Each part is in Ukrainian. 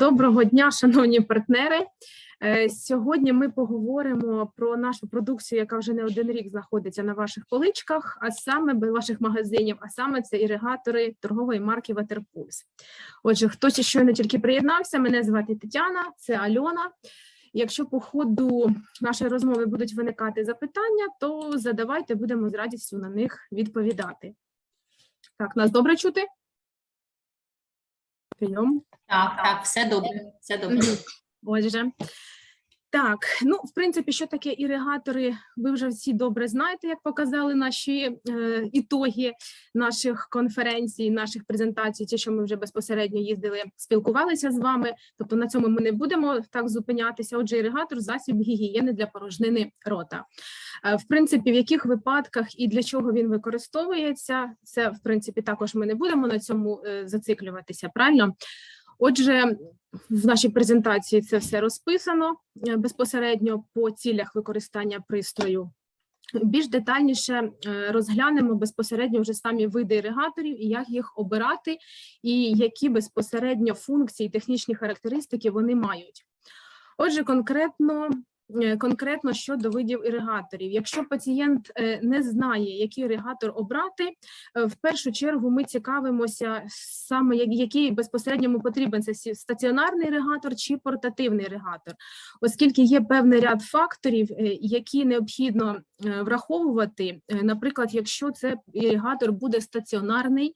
Доброго дня, шановні партнери. Е, Сьогодні ми поговоримо про нашу продукцію, яка вже не один рік знаходиться на ваших поличках, а саме без ваших магазинів, а саме це іригатори торгової марки Waterpulse. Отже, хтось щойно тільки приєднався. Мене звати Тетяна, це Альона. Якщо по ходу нашої розмови будуть виникати запитання, то задавайте, будемо з радістю на них відповідати. Так, нас добре чути? Прийом. Так, так, все добре, все добре. Отже, так, ну, в принципі, що таке іригатори, ви вже всі добре знаєте, як показали наші е, ітоги наших конференцій, наших презентацій, ті, що ми вже безпосередньо їздили, спілкувалися з вами. Тобто на цьому ми не будемо так зупинятися. Отже, іригатор засіб гігієни для порожнини рота. Е, В принципі, в яких випадках і для чого він використовується, це в принципі також ми не будемо на цьому е, зациклюватися. Правильно? Отже, в нашій презентації це все розписано е, безпосередньо по цілях використання пристрою. Більш детальніше е, розглянемо безпосередньо вже самі види іригаторів і як їх обирати, і які безпосередньо функції, технічні характеристики вони мають. Отже, конкретно. Е, Конкретно щодо видів іригаторів, якщо пацієнт е, не знає, який іригатор обрати, е, в першу чергу ми цікавимося саме який безпосередньо йому потрібен це стаціонарний іригатор чи портативний іригатор, оскільки є певний ряд факторів, які необхідно враховувати. Наприклад, якщо це іригатор буде стаціонарний.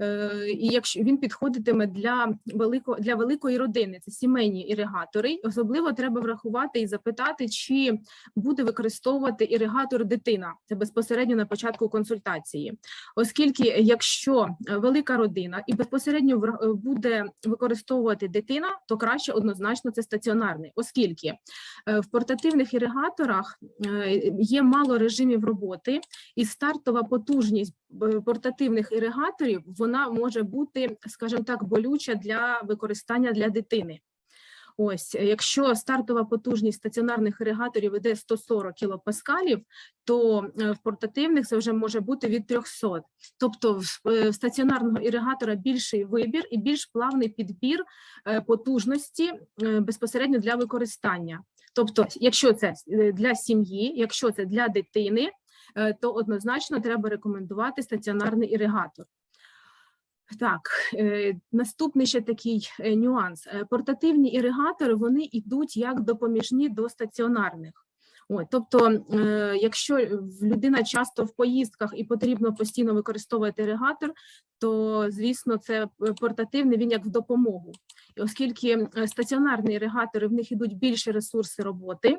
Е, І якщо він підходитиме для великого для великої родини, це сімейні іригатори. Особливо треба врахувати і запитати, чи буде використовувати іригатор дитина. Це безпосередньо на початку консультації оскільки якщо е, велика родина і безпосередньо е, буде використовувати дитина, то краще однозначно це стаціонарний, оскільки в портативних іригаторах є мало режимів роботи, і стартова потужність портативних іригаторів вона може бути, скажімо так, болюча для використання для дитини. Ось, якщо стартова потужність стаціонарних іригаторів іде 140 кілопаскалів, то е, в портативних це вже може бути від 300. Тобто в е, стаціонарного іригатора більший вибір і більш плавний підбір е, потужності безпосередньо для використання. Тобто, якщо це для сім'ї, якщо це для дитини, то однозначно треба рекомендувати стаціонарний іригатор. Так, е, наступний ще такий е, нюанс. Е, Портативні іригатори вони йдуть як допоміжні до стаціонарних. От, тобто, е, якщо людина часто в поїздках і потрібно постійно використовувати іригатор, то звісно, це е, портативний він як в допомогу. І оскільки е, стаціонарні іригатори в них ідуть більші ресурси роботи.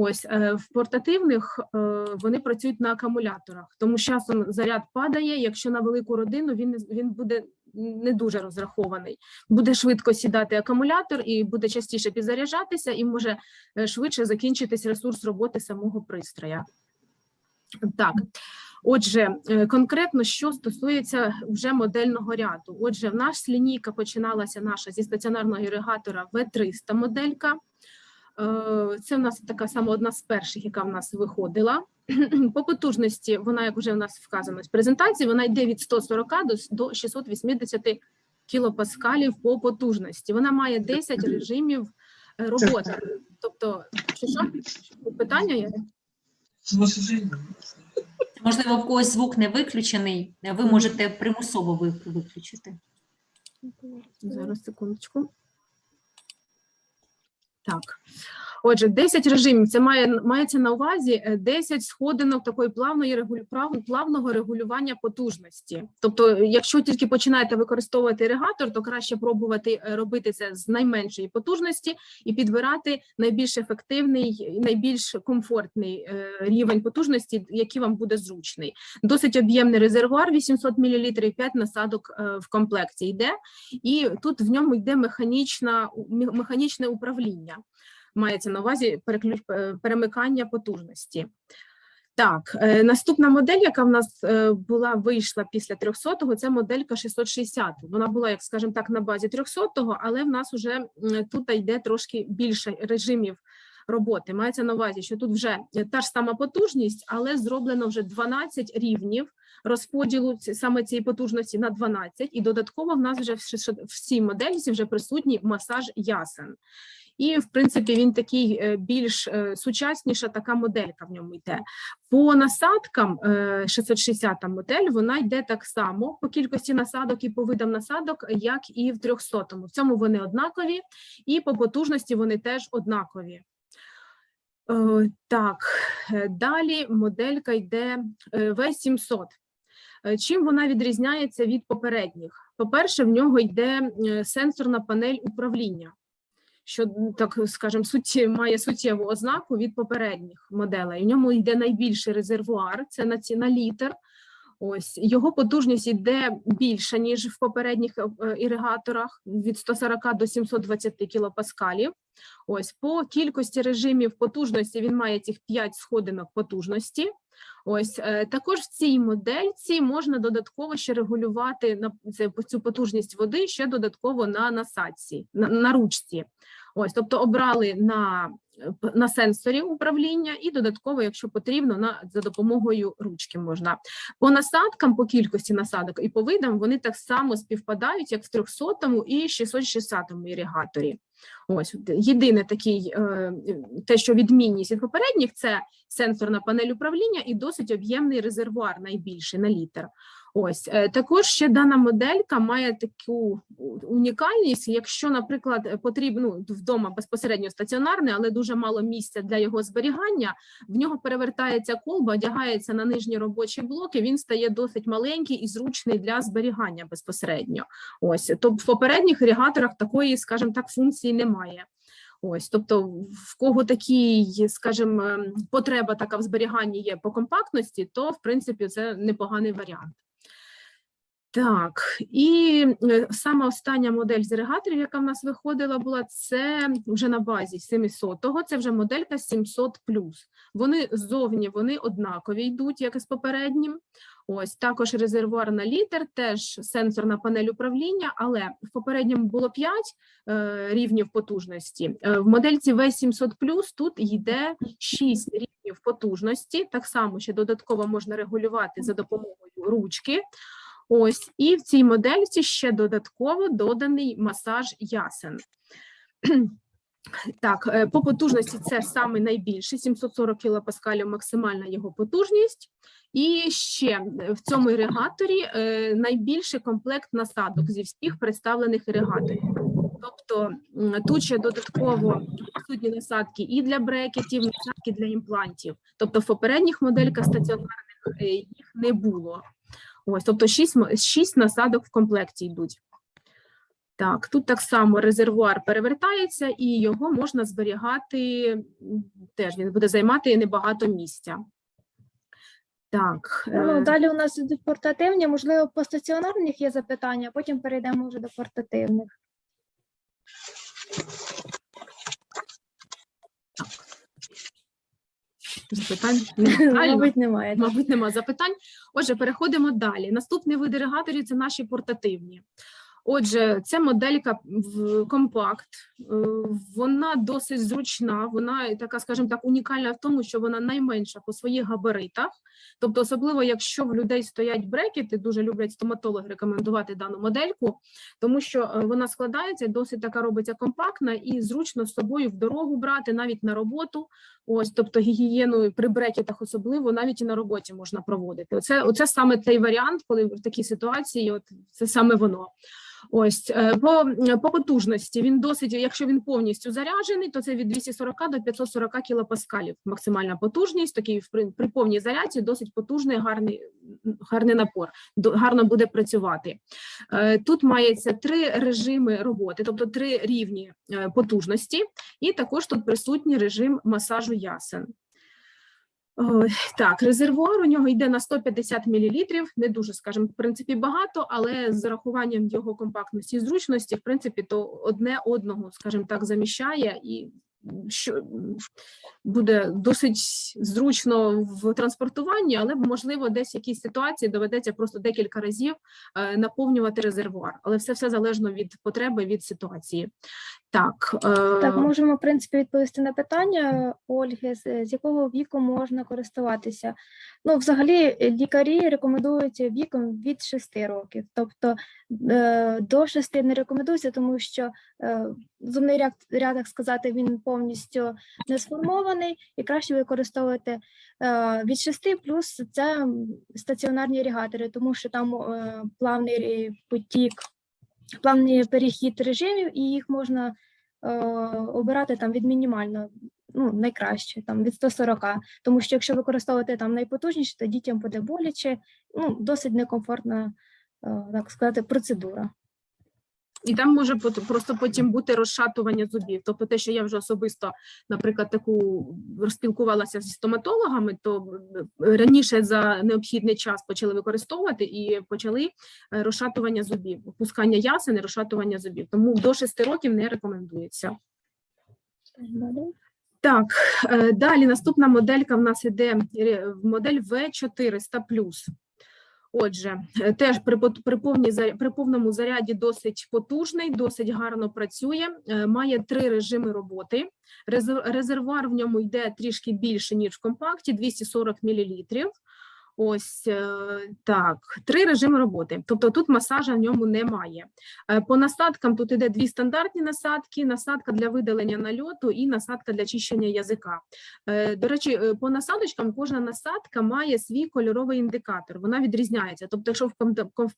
Ось е, в портативних е, вони працюють на акумуляторах, тому з часом заряд падає. Якщо на велику родину він він буде не дуже розрахований, буде швидко сідати акумулятор і буде частіше підзаряджатися, і може е, швидше закінчитись ресурс роботи самого пристроя. Так, отже, конкретно що стосується вже модельного ряду. Отже, в нас лінійка починалася наша зі стаціонарного іригатора V300 моделька. Е, Це в нас така сама одна з перших, яка в нас виходила. По потужності, вона, як вже в нас вказано в презентації, вона йде від 140 до, с- до 680 кілопаскалів по потужності. Вона має 10 режимів роботи. Тобто, що, що? питання є? Можливо, в когось звук не виключений, ви можете примусово виключити. Зараз секундочку. Так. Отже, 10 режимів. Це має мається на увазі е, 10 сходинок такої плавної регулю, плавного регулювання потужності. Тобто, якщо тільки починаєте використовувати іригатор, то краще пробувати е, робити це з найменшої потужності і підбирати найбільш ефективний, найбільш комфортний е, рівень потужності, який вам буде зручний. Досить об'ємний резервуар 800 мл, 5 насадок е, в комплекті йде, і тут в ньому йде механічна, механічне управління. Мається на увазі переключ, е, перемикання потужності. Так, е, наступна модель, яка в нас е, була вийшла після 300-го, це моделька 660. Вона була, як скажімо так, на базі 300-го, але в нас вже тут йде трошки більше режимів роботи. Мається на увазі, що тут вже та ж сама потужність, але зроблено вже 12 рівнів розподілу саме цієї потужності на 12, і додатково в нас вже в цій модельці вже присутній масаж ясен. І, в принципі, він такий е, більш е, сучасніша така моделька в ньому йде. По насадкам е, 660 модель вона йде так само по кількості насадок і по видам насадок, як і в 300-му. В цьому вони однакові, і по потужності вони теж однакові. Е, Так, е, далі моделька йде е, V700. Е, Чим вона відрізняється від попередніх? По-перше, в нього йде е, сенсорна панель управління, що так скажемо, суті, має суттєву ознаку від попередніх моделей. В ньому йде найбільший резервуар, це на ці на літр. Ось його потужність йде більша ніж в попередніх е, іригаторах від 140 до 720 кілопаскалів. Ось по кількості режимів потужності він має цих 5 сходинок потужності. Ось е, також в цій модельці можна додатково ще регулювати на цю потужність води ще додатково на насадці, на, на ручці. Ось, тобто обрали на, на сенсорі управління і додатково, якщо потрібно, на за допомогою ручки можна. По насадкам, по кількості насадок і по видам вони так само співпадають, як в 300 і 660 іригаторі. Ось єдине такий, е, те, що відмінність від попередніх, це сенсорна панель управління і досить об'ємний резервуар, найбільший на літр. Ось е, також ще дана моделька має таку унікальність, якщо, наприклад, е, потрібно ну, вдома безпосередньо стаціонарне, але дуже мало місця для його зберігання. В нього перевертається колба, одягається на нижні робочі блоки. Він стає досить маленький і зручний для зберігання безпосередньо. Ось то в попередніх ірігаторах такої, скажімо так, функції немає. Ось, тобто, в кого такий, скажімо, ем, потреба така в зберіганні є по компактності, то в принципі це непоганий варіант. Так, і е, сама остання модель з іригаторів, яка в нас виходила, була це вже на базі 700-го, це вже моделька 700+. Вони ззовні вони однакові йдуть, як і з попереднім. Ось також резервуар на літр, теж сенсорна панель управління, але в попередньому було 5 е, рівнів потужності. Е, в модельці V700 тут йде 6 рівнів потужності. Так само ще додатково можна регулювати за допомогою ручки. Ось, і в цій модельці ще додатково доданий масаж ясен. Так, е, по потужності це саме найбільший 740 кілопаскалів максимальна його потужність. І ще в цьому іригаторі е, найбільший комплект насадок зі всіх представлених іригаторів. Тобто тут ще додатково присутні насадки і для брекетів, насадки для імплантів. Тобто в попередніх модельках стаціонарних е, їх не було. Ось, тобто 6, 6 насадок в комплекті йдуть. Так, тут так само резервуар перевертається, і його можна зберігати теж він буде займати небагато місця. Так, Ну, е, далі у нас ідуть портативні, можливо, по стаціонарних є запитання, потім перейдемо вже до портативних. Запитань немає. Мабуть, немає. Мабуть, нема запитань. Отже, переходимо далі. Наступний вид іригаторів – це наші портативні. Отже, це моделька в компакт, е, вона досить зручна, вона така, скажімо так, унікальна в тому, що вона найменша по своїх габаритах. Тобто, особливо якщо в людей стоять брекети, дуже люблять стоматологи рекомендувати дану модельку, тому що е, вона складається, досить така робиться компактна і зручно з собою в дорогу брати, навіть на роботу. Ось, тобто гігієну при брекетах особливо навіть і на роботі можна проводити. Оце, оце саме той варіант, коли в такій ситуації, от це саме воно. Ось е, по, по потужності він досить, якщо він повністю заряджений, то це від 240 до 540 кілопаскалів. Максимальна потужність, такий при, при повній зарядці, досить потужний, гарний, гарний напор, гарно буде працювати. Е, Тут мається три режими роботи, тобто три рівні е, потужності, і також тут присутній режим масажу ясен. Так, резервуар у нього йде на 150 мл, не дуже, скажімо, в принципі, багато, але з урахуванням його компактності і зручності, в принципі, то одне одного, скажімо так, заміщає і що буде досить зручно в транспортуванні, але можливо, десь в якійсь ситуації доведеться просто декілька разів е, наповнювати резервуар, але все все залежно від потреби від ситуації. Так, е, Так, можемо, в принципі, відповісти на питання Ольги, з, з якого віку можна користуватися. Ну, взагалі, е, лікарі рекомендують віком від 6 років. Тобто е, до 6 не рекомендується, тому що е, зубний ряд, ряд, так сказати, він повністю не сформований і краще використовувати е, від 6 плюс це стаціонарні іригатори, тому що там е, плавний потік плавний перехід режимів, і їх можна е, обирати там від мінімально, ну, найкраще, там від 140. Тому що якщо використовувати там найпотужніше, то дітям буде боляче, ну, досить некомфортна, е, так сказати, процедура. І там може просто потім бути розшатування зубів. Тобто, те, що я вже особисто, наприклад, таку розпілкувалася зі стоматологами, то раніше за необхідний час почали використовувати і почали е, розшатування зубів, опускання ясен і розшатування зубів. Тому до 6 років не рекомендується. Так, е, далі наступна моделька в нас іде е, модель В400+. Отже, е, теж при, при, повній, при повному заряді досить потужний, досить гарно працює, е, має три режими роботи. Резер- Резервуар в ньому йде трішки більше, ніж в компакті, 240 мл. Ось е, так, три режими роботи. Тобто тут масажа в ньому немає. Е, По насадкам тут іде дві стандартні насадки: насадка для видалення нальоту і насадка для чищення язика. Е, До речі, по насадочкам кожна насадка має свій кольоровий індикатор. Вона відрізняється. Тобто, якщо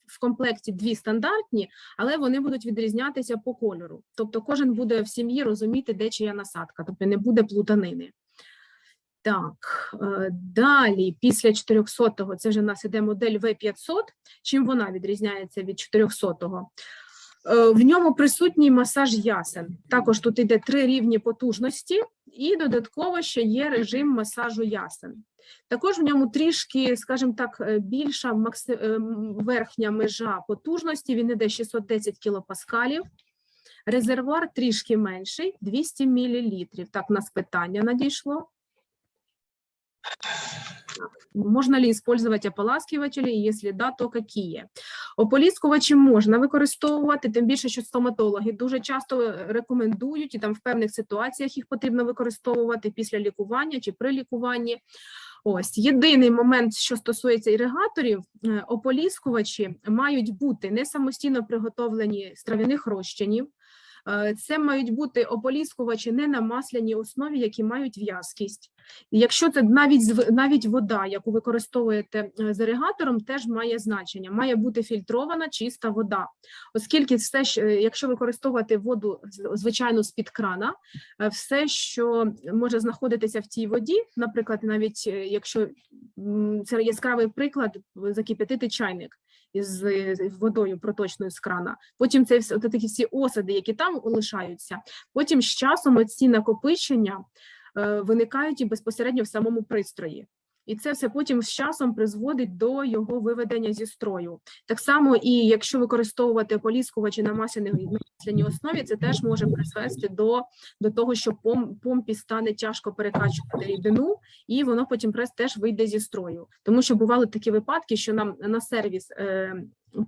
в комплекті дві стандартні, але вони будуть відрізнятися по кольору. Тобто, кожен буде в сім'ї розуміти, де чия насадка, тобто не буде плутанини. Так, е, далі, після 400-го, це вже в нас іде модель V500. Чим вона відрізняється від 400-го? Е, В ньому присутній масаж ясен. Також тут йде три рівні потужності, і додатково ще є режим масажу ясен. Також в ньому трішки, скажімо так, е, більша верхня межа потужності, він іде 610 кілопаскалів. Резервуар трішки менший, 200 мл. Так, у нас питання надійшло. Можно ли использовать ополаскиватели, и если да, то какие? Ополіскувачі можна використовувати, тим більше, що стоматологи дуже часто е, рекомендують, і там в певних ситуаціях їх потрібно використовувати після лікування чи при лікуванні. Ось єдиний момент, що стосується іригаторів, е, ополіскувачі мають бути не самостійно приготовлені з трав'яних розчинів. Е, Це мають бути ополіскувачі не на масляній основі, які мають в'язкість. Якщо це навіть навіть вода, яку використовуєте е, з іригатором, теж має значення. Має бути фільтрована чиста вода, оскільки все, е, якщо використовувати воду звичайно з під крана, все, що може знаходитися в цій воді, наприклад, навіть якщо це яскравий приклад, закип'ятити чайник із водою проточною з крана. Потім це все такі всі осади, які там лишаються. Потім з часом оці накопичення е, виникають і безпосередньо в самому пристрої. І це все потім з часом призводить до його виведення зі строю. Так само, і якщо використовувати ополіскувачі на масляній основі, це теж може призвести до, до того, що пом, помпі стане тяжко перекачувати рідину, і воно потім теж вийде зі строю. Тому що бували такі випадки, що нам на сервіс е,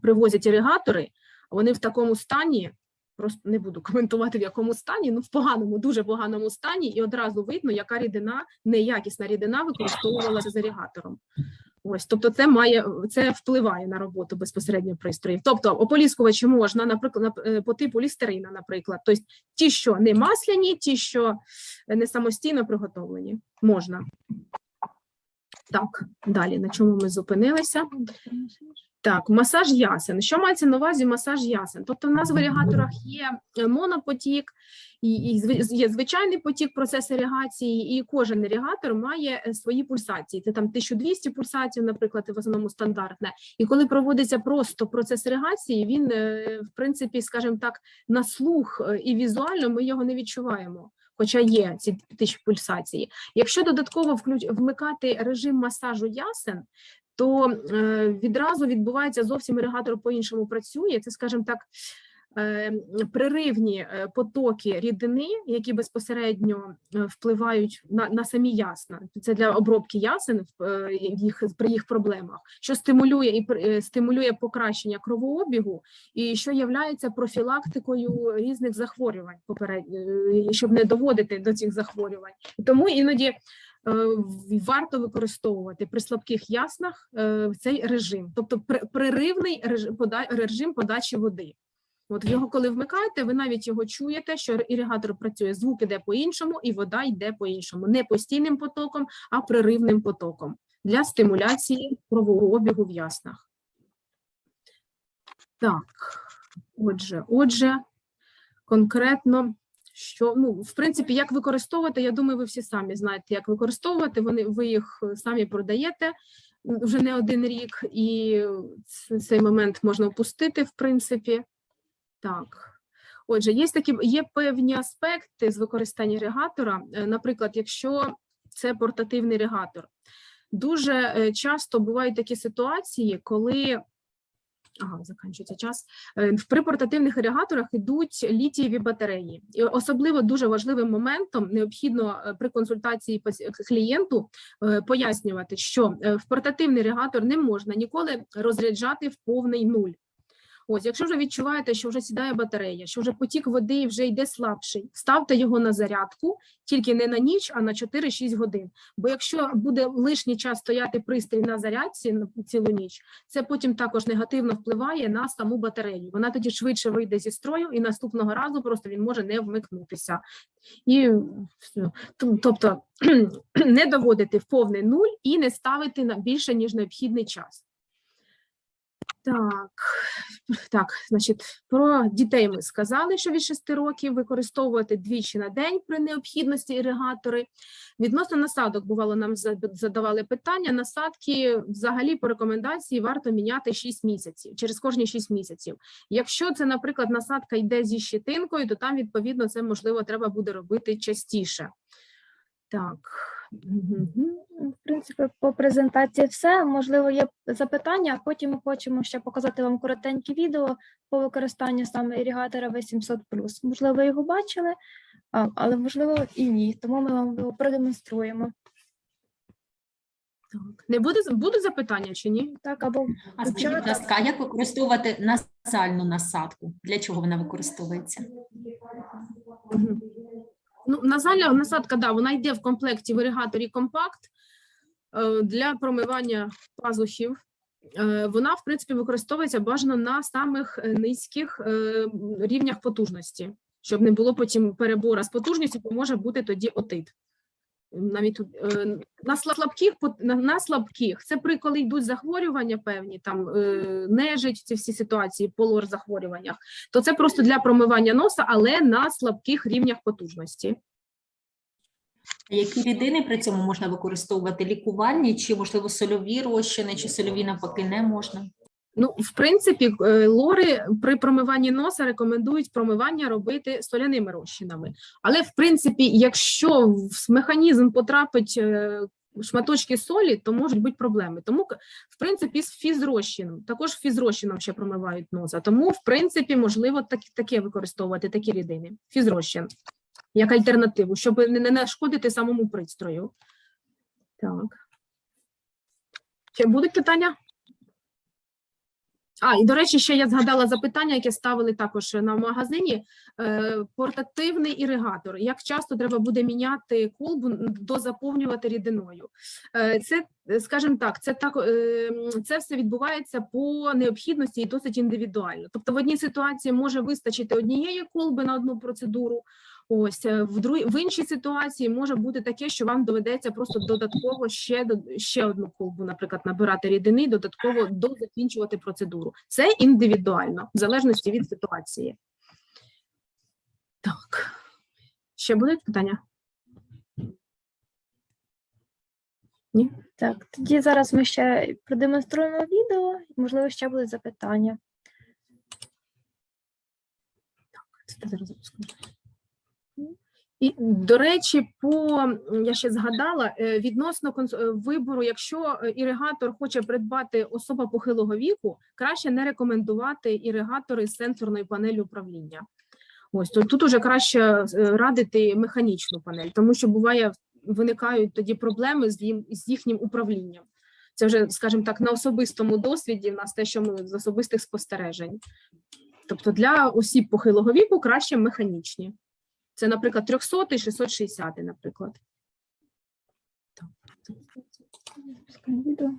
привозять іригатори, вони в такому стані. Просто не буду коментувати в якому стані, ну в поганому, дуже поганому стані, і одразу видно, яка рідина, неякісна рідина використовувалася з ірігатором. Ось, тобто, це має це впливає на роботу безпосередньо пристроїв. Тобто, ополіскувачі можна, наприклад, е, по типу лістерина, наприклад, тобто ті, що не масляні, ті, що е, не самостійно приготовлені, можна. Так, далі на чому ми зупинилися? Так, масаж ясен. Що мається на увазі масаж ясен? Тобто, в нас в іригаторах є е, монопотік, і, є звичайний потік процес іригації, і кожен іригатор має е, свої пульсації. Це там 1200 пульсацій, наприклад, в основному стандартне. І коли проводиться просто процес іригації, він, е, в принципі, скажімо так, на слух і візуально ми його не відчуваємо. Хоча є ці тисячі пульсації. Якщо додатково вмикати режим масажу ясен, то е, відразу відбувається зовсім іригатор по-іншому працює. Це, скажімо так, е, приривні е, потоки рідини, які безпосередньо впливають на, на самі ясна. Це для обробки ясен їх при їх проблемах, що стимулює і стимулює покращення кровообігу, і що являється профілактикою різних захворювань, поперед, е, щоб не доводити до цих захворювань. Тому іноді варто використовувати при слабких яснах е, цей режим, тобто при- приривний режим, подачі води. От його, коли вмикаєте, ви навіть його чуєте, що іригатор працює, звук іде по-іншому, і вода йде по-іншому, не постійним потоком, а приривним потоком для стимуляції кровового обігу в яснах. Так, отже, отже, конкретно, що ну, в принципі, як використовувати, я думаю, ви всі самі знаєте, як використовувати. Вони ви їх самі продаєте вже не один рік, і цей момент можна опустити, в принципі. Так. Отже, є такі є певні аспекти з використання іригатора. Е, Наприклад, якщо це портативний іригатор, дуже е, часто бувають такі ситуації, коли Ага, закінчується час. Е, В припортативних ірригаторах йдуть літієві батареї. І особливо дуже важливим моментом необхідно е, при консультації клієнту е, пояснювати, що в портативний іригатор не можна ніколи розряджати в повний нуль. Ось, якщо вже відчуваєте, що вже сідає батарея, що вже потік води вже йде слабший, ставте його на зарядку тільки не на ніч, а на 4-6 годин. Бо якщо буде лишній час стояти пристрій на зарядці цілу ніч, це потім також негативно впливає на саму батарею. Вона тоді швидше вийде зі строю, і наступного разу просто він може не вмикнутися. І. Тобто не доводити в повний нуль і не ставити на більше ніж необхідний час. Так, так, значить, про дітей ми сказали, що від 6 років використовувати двічі на день при необхідності іригатори. Відносно насадок, бувало, нам задавали питання. Насадки взагалі по рекомендації варто міняти 6 місяців, через кожні 6 місяців. Якщо це, наприклад, насадка йде зі щитинкою, то там, відповідно, це можливо треба буде робити частіше. Так. Мгм. В принципі, по презентації все. Можливо, є запитання, а потім ми хочемо ще показати вам коротеньке відео по використанню саме іригатора V700+. Можливо, ви його бачили, але можливо і ні. Тому ми вам його продемонструємо. Так. Не буде будуть запитання чи ні? Так, або А скажіть, будь ласка, як використовувати насальну насадку? Для чого вона використовується? Мгм. Ну, назальна насадка, да, вона йде в комплекті в іригаторі компакт е, для промивання пазухів. Е, Вона, в принципі, використовується бажано на самих е, низьких рівнях потужності, щоб не було потім перебора з потужністю, бо може бути тоді отит. Навіть е, на слабких на, слабких це при коли йдуть захворювання певні, там е, нежить, ці всі ситуації, полор захворюваннях то це просто для промивання носа, але на слабких рівнях потужності. Які рідини при цьому можна використовувати? Лікувальні чи, можливо, сольові розчини, чи сольові навпаки не можна? Ну, в принципі, е, лори при промиванні носа рекомендують промивання робити соляними розчинами. Але, в принципі, якщо в механізм потрапить е, шматочки солі, то можуть бути проблеми. Тому, в принципі, з фізрозчином, також фізрозчином ще промивають носа. Тому, в принципі, можливо так, таке використовувати, такі рідини. Фізрозчин, як альтернативу, щоб не, нашкодити самому пристрою. Так. Ще будуть питання? А, і до речі, ще я згадала запитання, яке ставили також на магазині. Е, портативний іригатор. Як часто треба буде міняти колбу, н- дозаповнювати рідиною? Е, це, скажімо так, це так, е, це все відбувається по необхідності і досить індивідуально. Тобто, в одній ситуації може вистачити однієї колби на одну процедуру. Ось е, в друг... в іншій ситуації може бути таке, що вам доведеться просто додатково ще ще одну колбу, наприклад, набирати рідини, додатково дозакінчувати процедуру. Це індивідуально, в залежності від ситуації. Так, ще будуть питання? Ні? так, тоді зараз ми ще продемонструємо відео, можливо, ще будуть запитання. Так, Це зараз запускаю. І, до речі, по я ще згадала е, відносно е, вибору, якщо е, іригатор хоче придбати особа похилого віку, краще не рекомендувати іригатори з сенсорною панелью управління. Ось то тут уже краще радити механічну панель, тому що буває виникають тоді проблеми з їм з їхнім управлінням. Це вже, скажімо так, на особистому досвіді в нас те, що ми з особистих спостережень. Тобто для осіб похилого віку краще механічні. Це, наприклад, 300 і 660, наприклад. Запускаємо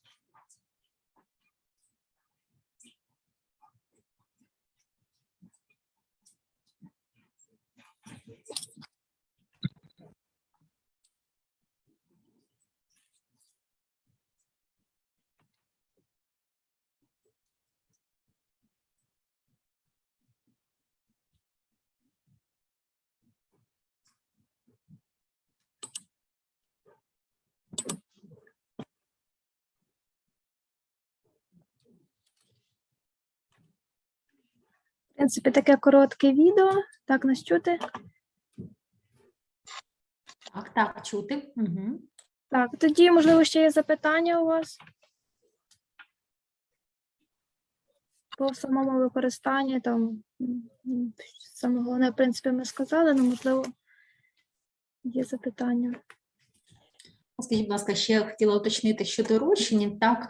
В принципі, таке коротке відео. Так, нас чути? Так, так, чути. Угу. Так, тоді, можливо, ще є запитання у вас? По самому використанні, там саме головне, в принципі, ми сказали, але можливо, є запитання. Скажіть, будь ласка, ще хотіла уточнити щодо розчинів, так,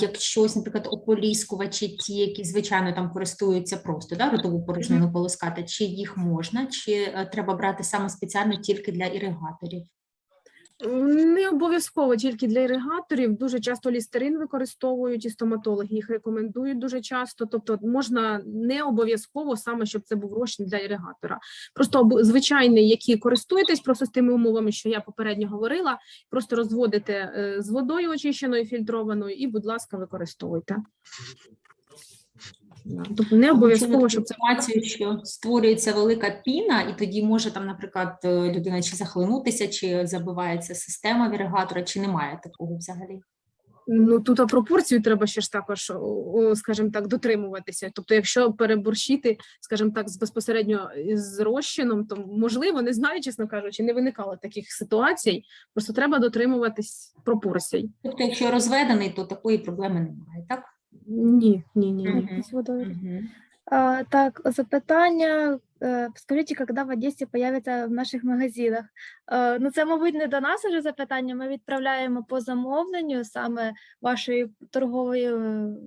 якщо, наприклад, ополіскувачі, ті, які, звичайно, там користуються просто, да, ротову порожнину полоскати, чи їх можна, чи е, треба брати саме спеціально тільки для іригаторів? Не обов'язково тільки для іригаторів. Дуже часто лістерин використовують і стоматологи їх рекомендують дуже часто. Тобто можна не обов'язково саме, щоб це був розчин для іригатора. Просто звичайний, які користуєтесь просто з тими умовами, що я попередньо говорила, просто розводите е, з водою очищеною, фільтрованою, і, будь ласка, використовуйте. Тобто не обов'язково, щоб це інформацію, що створюється велика піна, і тоді може там, наприклад, е, людина чи захлинутися, чи забивається система віригатора, чи немає такого взагалі. Ну тут а пропорцію треба ще ж також, скажімо так, дотримуватися. Тобто, якщо переборщити, скажімо так, з безпосередньо з розчином, то можливо, не знаю, чесно кажучи, не виникало таких ситуацій. Просто треба дотримуватись пропорцій. Тобто, якщо розведений, то такої проблеми немає, так? Ні, ні, ні, ні. Мгм. З водою. Мгм. А, так, запитання. Е, Скажіть, коли в Одесі появиться в наших магазинах? Е, Ну, це, мабуть, не до нас уже запитання. Ми відправляємо по замовленню саме вашої торгової е,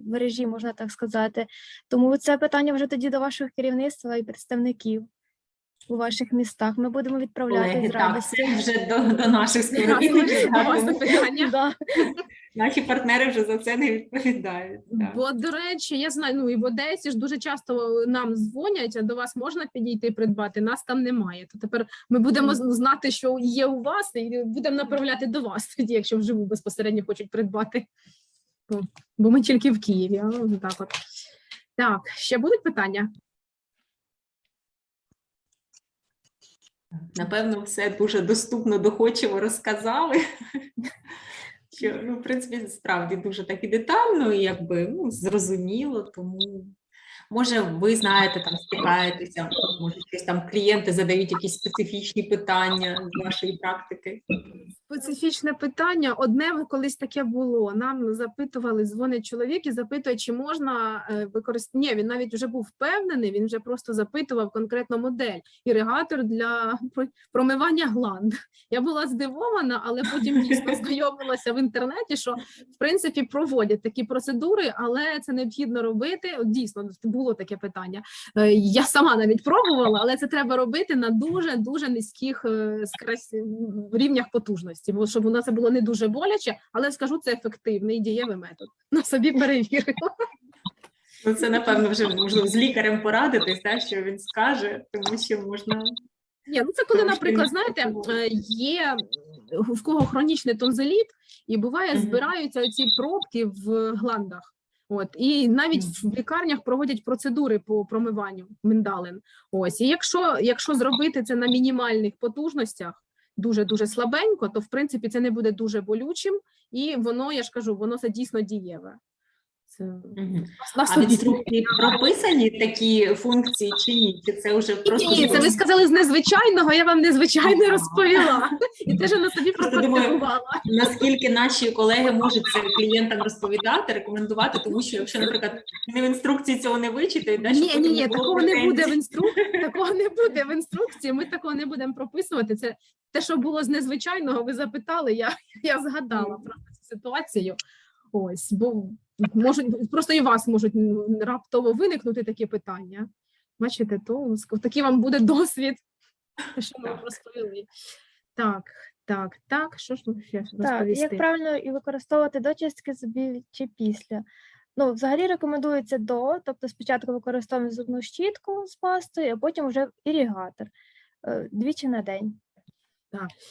мережі, можна так сказати. Тому це питання вже тоді до вашого керівництва і представників у ваших містах. Ми будемо відправляти Колеги, з так, радістю. це вже до, до наших співробітників. Да. Наші партнери вже за це не відповідають. так. Бо, до речі, я знаю, ну і в Одесі ж дуже часто нам дзвонять, а до вас можна підійти і придбати, нас там немає. То тепер ми будемо з- знати, що є у вас, і будемо направляти до вас тоді, якщо вживу безпосередньо хочуть придбати. Ну, Бо ми тільки в Києві. А, ну, так, от. так, ще будуть питання? Напевно, все дуже доступно, доходчиво розказали. Що, ну, в принципі, справді дуже так і детально, і якби ну, зрозуміло, тому може ви знаєте, там стикаєтеся, може щось там клієнти задають якісь специфічні питання з вашої практики. Специфічне питання. Одне колись таке було. Нам запитували, дзвонить чоловік і запитує, чи можна використати. Ні, він навіть вже був впевнений. Він вже просто запитував конкретно модель іригатор для про- промивання гланд. Я була здивована, але потім дійсно знайомилася в інтернеті, що в принципі проводять такі процедури, але це необхідно робити. Дійсно був було таке питання. Е, Я сама навіть пробувала, але це треба робити на дуже дуже низьких е, рівнях потужності, бо щоб у нас це було не дуже боляче, але скажу, це ефективний і дієвий метод. На собі перевірила. Ну, це, напевно, вже можливо з лікарем порадитись, так, що він скаже, тому що можна. Ні, ну це коли, наприклад, знаєте, е, є в кого хронічний тонзиліт, і буває, збираються ці пробки в гландах. От і навіть в лікарнях проводять процедури по промиванню миндалин. Ось і якщо, якщо зробити це на мінімальних потужностях, дуже дуже слабенько, то в принципі це не буде дуже болючим, і воно, я ж кажу, воно це дійсно дієве. Це на А в інструкції прописані такі функції чи ні? Чи це вже просто Ні, це ви сказали з незвичайного, я вам незвичайно розповіла. І теж на собі пропрактикувала. наскільки наші колеги можуть це клієнтам розповідати, рекомендувати, тому що якщо, наприклад, не в інструкції цього не вичитають, Ні, ні, ні, такого не буде в інструкції. Такого не буде в інструкції. Ми такого не будемо прописувати. Це те, що було з незвичайного, ви запитали. Я, я згадала про цю ситуацію. Ось, бо можуть просто і вас можуть раптово виникнути такі питання. Бачите, то такий вам буде досвід, що ми вам розповіли. Так, так, так. Що ж ви ще Так, як правильно і використовувати до чистки зубів чи після? Ну, взагалі рекомендується до, тобто спочатку використовуємо зубну щітку з пастою, а потім вже іригатор е, двічі на день.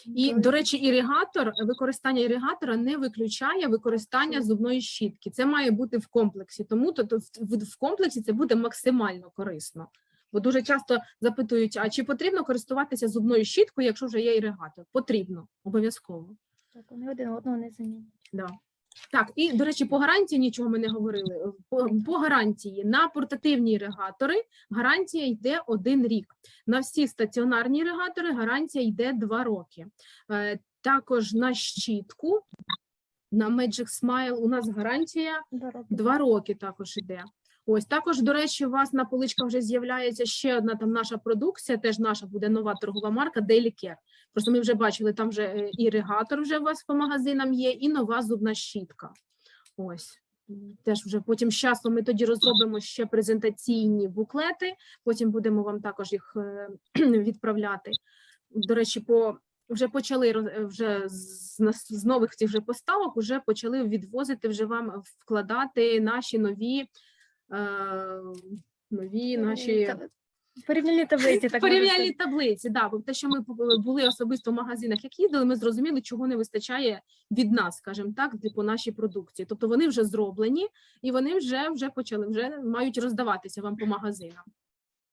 І, Тобто до речі, іригатор, використання іригатора не виключає використання зубної щітки. Це має бути в комплексі, тому то, то в, в- в комплексі це буде максимально корисно. Бо дуже часто запитують: а чи потрібно користуватися зубною щіткою, якщо вже є іригатор? Потрібно, обов'язково. Так, вони один одного не замінять. Да. Так, і до речі, по гарантії нічого ми не говорили. По, по гарантії на портативні іригатори гарантія йде один рік. На всі стаціонарні іригатори гарантія йде два роки. Е, також на щітку, на Magic Smile у нас гарантія Два роки. Два роки також іде. Ось також, до речі, у вас на поличках вже з'являється ще одна там наша продукція, теж наша буде нова торгова марка Daily Care. Просто ми вже бачили, там вже е, іригатор вже у вас по магазинам є, і нова зубна щітка. Ось. Теж вже потім з часом ми тоді розробимо ще презентаційні буклети, потім будемо вам також їх е, відправляти. До речі, по вже почали е, вже з, з нових цих вже поставок, вже почали відвозити вже вам вкладати наші нові. Е, нові наші Порівняльні таблиці, так порівняльні таблиці. Да, бо те, що ми були особисто в магазинах, як їздили, ми зрозуміли, чого не вистачає від нас, скажімо так, по нашій продукції. Тобто вони вже зроблені і вони вже вже почали, вже мають роздаватися вам по магазинам.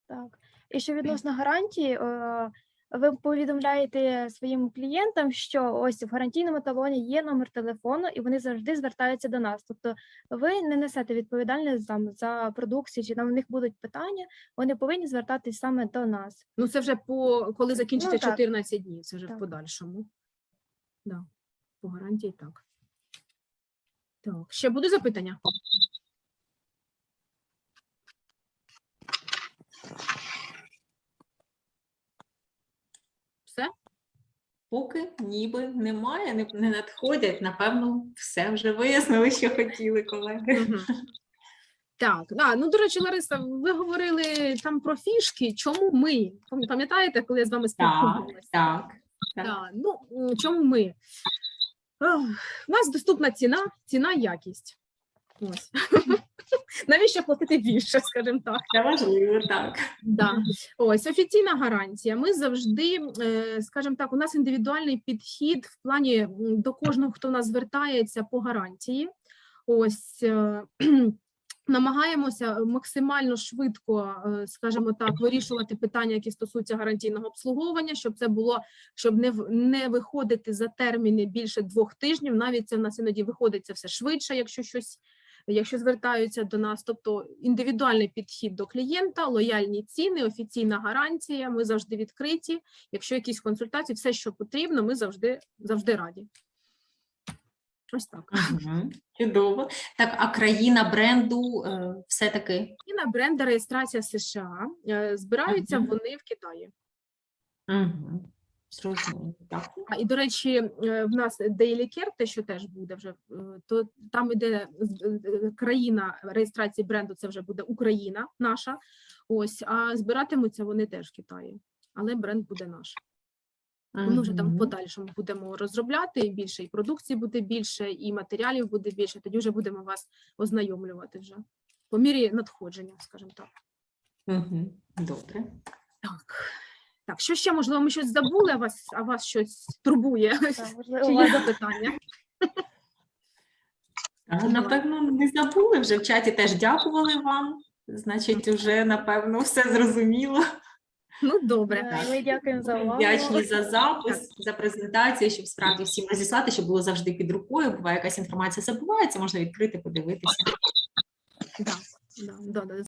Так. І ще відносно гарантії, е, ви повідомляєте своїм клієнтам, що ось в гарантійному талоні є номер телефону, і вони завжди звертаються до нас. Тобто ви не несете відповідальність там за продукцію, чи там у них будуть питання, вони повинні звертатись саме до нас. Ну це вже по коли закінчиться Ну, 14 днів. Це вже в подальшому. Да, по гарантії так. Так, ще буде запитання? Все? Поки ніби немає, не, не надходять. Напевно, все вже вияснили, що хотіли колеги. Так, да, ну до речі, Лариса, ви говорили там про фішки. Чому ми? Пам'ятаєте, коли я з вами спілкувалася? так. так. Да, ну чому ми? Ох, У нас доступна ціна, ціна якість. Ось. Навіщо платити більше, скажімо так. Це важливо, так. Да. Ось офіційна гарантія. Ми завжди, е, скажімо так, у нас індивідуальний підхід в плані до кожного, хто в нас звертається по гарантії. Ось е, намагаємося максимально швидко, е, скажімо так, вирішувати питання, які стосуються гарантійного обслуговування, щоб це було, щоб не не виходити за терміни більше двох тижнів. Навіть це в нас іноді виходить це все швидше, якщо щось якщо звертаються до нас, тобто індивідуальний підхід до клієнта, лояльні ціни, офіційна гарантія. Ми завжди відкриті. Якщо якісь консультації, все, що потрібно, ми завжди завжди раді. Ось так. Мгм. Чудово. Так, а країна бренду е, все-таки. І на бренда реєстрація США Е, збираються вони в Китаї. Угу. Дякую. А, і, до речі, е, в нас Daily Care, те, що теж буде вже, е, то там іде е, країна реєстрації бренду, це вже буде Україна наша. Ось, а збиратимуться вони теж в Китаї, але бренд буде наш. Ми вже там в подальшому будемо розробляти і більше, і продукції буде більше, і матеріалів буде більше. Тоді вже будемо вас ознайомлювати вже по мірі надходження, скажімо так. Добре. Так. Так, що ще можливо, ми щось забули, а вас, а вас щось турбує? Так, Чи є запитання? Напевно, не забули вже в чаті теж дякували вам. Значить, вже напевно все зрозуміло. Ну, добре. Ми дякуємо за увагу. Вдячні за запис, за презентацію, щоб справді всім розіслати, щоб було завжди під рукою. Буває, якась інформація забувається, можна відкрити, подивитися. Да, да, да, да.